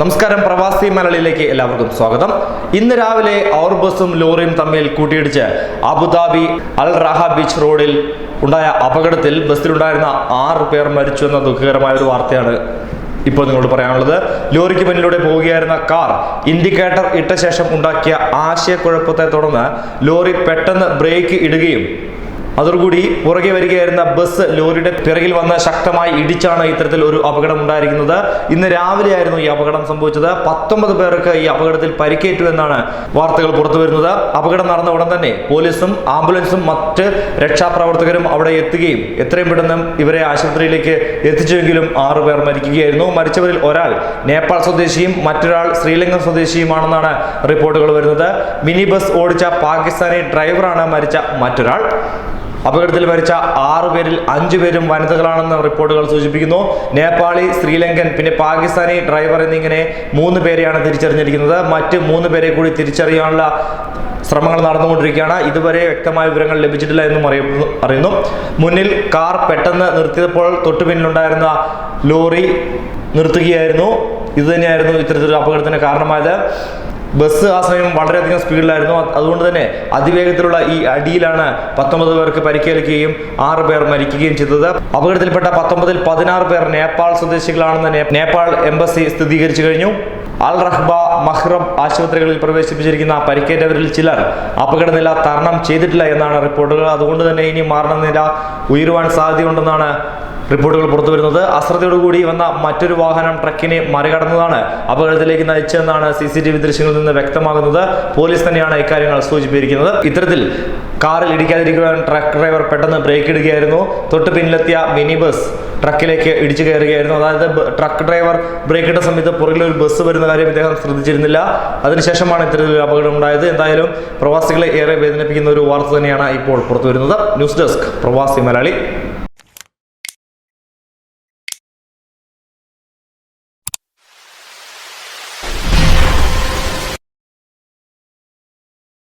നമസ്കാരം പ്രവാസി മലയാളിയിലേക്ക് എല്ലാവർക്കും സ്വാഗതം. ഇന്ന് രാവിലെ ഔർ ബസും ലോറിയും തമ്മിൽ കൂട്ടിയിടിച്ച് അബുദാബി അൽ റഹ ബീച്ച് റോഡിൽ ഉണ്ടായ അപകടത്തിൽ ബസ്സിലുണ്ടായിരുന്ന ആറ് പേർ മരിച്ചു എന്ന ദുഃഖകരമായ ഒരു വാർത്തയാണ് ഇപ്പോൾ നിങ്ങളോട് പറയാനുള്ളത്. ലോറിക്ക് പിന്നിലൂടെ പോവുകയായിരുന്ന കാർ ഇൻഡിക്കേറ്റർ ഇട്ട ശേഷം ഉണ്ടാക്കിയ ആശയക്കുഴപ്പത്തെ തുടർന്ന് ലോറി പെട്ടെന്ന് ബ്രേക്ക് ഇടുകയും അതോടുകൂടി പുറകെ വരികയായിരുന്ന ബസ് ലോറിയുടെ പിറകിൽ വന്ന് ശക്തമായി ഇടിച്ചാണ് ഇത്തരത്തിൽ ഒരു അപകടം ഉണ്ടായിരിക്കുന്നത്. ഇന്ന് രാവിലെയായിരുന്നു ഈ അപകടം സംഭവിച്ചത്. പത്തൊമ്പത് പേർക്ക് ഈ അപകടത്തിൽ പരിക്കേറ്റു എന്നാണ് വാർത്തകൾ പുറത്തു വരുന്നത്. അപകടം നടന്ന ഉടൻ തന്നെ പോലീസും ആംബുലൻസും മറ്റ് രക്ഷാപ്രവർത്തകരും അവിടെ എത്തുകയും എത്രയും പെട്ടെന്ന് ഇവരെ ആശുപത്രിയിലേക്ക് എത്തിച്ചുവെങ്കിലും ആറു പേർ മരിക്കുകയായിരുന്നു. മരിച്ചവരിൽ ഒരാൾ നേപ്പാൾ സ്വദേശിയും മറ്റൊരാൾ ശ്രീലങ്കൻ സ്വദേശിയുമാണെന്നാണ് റിപ്പോർട്ടുകൾ വരുന്നത്. മിനി ബസ് ഓടിച്ച പാകിസ്ഥാനി ഡ്രൈവറാണ് മരിച്ച മറ്റൊരാൾ. അപകടത്തിൽ മരിച്ച ആറു പേരിൽ അഞ്ചു പേരും വനിതകളാണെന്ന് റിപ്പോർട്ടുകൾ സൂചിപ്പിക്കുന്നു. നേപ്പാളി ശ്രീലങ്കൻ പിന്നെ പാകിസ്ഥാനി ഡ്രൈവർ എന്നിങ്ങനെ മൂന്ന് പേരെയാണ് തിരിച്ചറിഞ്ഞിരിക്കുന്നത്. മറ്റ് മൂന്ന് പേരെ കൂടി തിരിച്ചറിയാനുള്ള ശ്രമങ്ങൾ നടന്നുകൊണ്ടിരിക്കുകയാണ്. ഇതുവരെ വ്യക്തമായ വിവരങ്ങൾ ലഭിച്ചിട്ടില്ല എന്നും അറിയുന്നു മുന്നിൽ കാർ പെട്ടെന്ന് നിർത്തിയപ്പോൾ തൊട്ടു പിന്നിലുണ്ടായിരുന്ന ലോറി നിർത്തുകയായിരുന്നു. ഇതുതന്നെയായിരുന്നു ഇത്തരത്തിലൊരു അപകടത്തിന് കാരണമായത്. ബസ് ആ സമയം വളരെയധികം സ്പീഡിലായിരുന്നു. അതുകൊണ്ട് തന്നെ അതിവേഗത്തിലുള്ള ഈ അടിയിലാണ് പത്തൊമ്പത് പേർക്ക് പരിക്കേൽക്കുകയും ആറ് പേർ മരിക്കുകയും ചെയ്തത്. അപകടത്തിൽപ്പെട്ട പത്തൊമ്പതിൽ പതിനാറ് പേർ നേപ്പാൾ സ്വദേശികളാണെന്ന് നേപ്പാൾ എംബസി സ്ഥിരീകരിച്ചു കഴിഞ്ഞു. അൽ റഹ്ബ മഹ്റം ആശുപത്രികളിൽ പ്രവേശിപ്പിച്ചിരിക്കുന്ന പരിക്കേറ്റവരിൽ ചിലർ അപകടനില തരണം ചെയ്തിട്ടില്ല എന്നാണ് റിപ്പോർട്ടുകൾ. അതുകൊണ്ട് തന്നെ ഇനി മരണനില ഉയരുവാൻ സാധ്യതയുണ്ടെന്നാണ് റിപ്പോർട്ടുകൾ പുറത്തു വരുന്നത്. അശ്രദ്ധയോടുകൂടി വന്ന മറ്റൊരു വാഹനം ട്രക്കിനെ മറികടന്നതാണ്. അപകടത്തിലേക്ക് നയിച്ചതെന്നാണ് സി സി ടി വി ദൃശ്യങ്ങളിൽ നിന്ന് വ്യക്തമാകുന്നത്. പോലീസ് തന്നെയാണ് ഇക്കാര്യങ്ങൾ സൂചിപ്പിച്ചിരിക്കുന്നത്. ഇത്തരത്തിൽ കാറിൽ ഇടിക്കാതിരിക്കുവാൻ ട്രക്ക് ഡ്രൈവർ പെട്ടെന്ന് ബ്രേക്ക് ഇടുകയായിരുന്നു. തൊട്ട് പിന്നിലെത്തിയ മിനി ബസ് ട്രക്കിലേക്ക് ഇടിച്ചു കയറുകയായിരുന്നു. അതായത് ട്രക്ക് ഡ്രൈവർ ബ്രേക്ക് ഇട്ട സമയത്ത് പുറകിൽ ഒരു ബസ് വരുന്ന കാര്യം ഇദ്ദേഹം ശ്രദ്ധിച്ചിരുന്നില്ല. അതിനുശേഷമാണ് ഇത്തരത്തിലൊരു അപകടം ഉണ്ടായത്. എന്തായാലും പ്രവാസികളെ ഏറെ വേദനിപ്പിക്കുന്ന ഒരു വാർത്ത തന്നെയാണ് ഇപ്പോൾ പുറത്തു വരുന്നത്. ന്യൂസ് ഡെസ്ക് പ്രവാസി മലയാളി.